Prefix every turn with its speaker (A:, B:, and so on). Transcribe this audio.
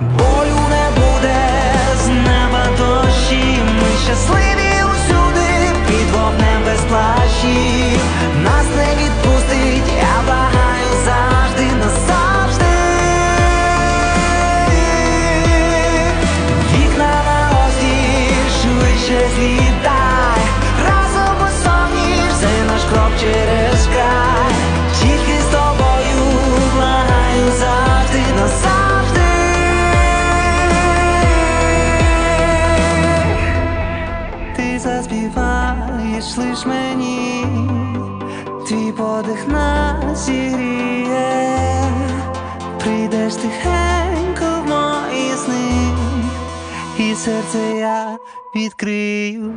A: Болю не буде з неба дощі. Ми щасливі усюди, під вогнем без плащів. Нас не відпустить, я благаю завжди назавжди. Вікна на осі, швидше злітай. Заспіваєш лиш мені, твій подих нас зігріє, прийдеш тихенько в мої сни, і серце я відкрию.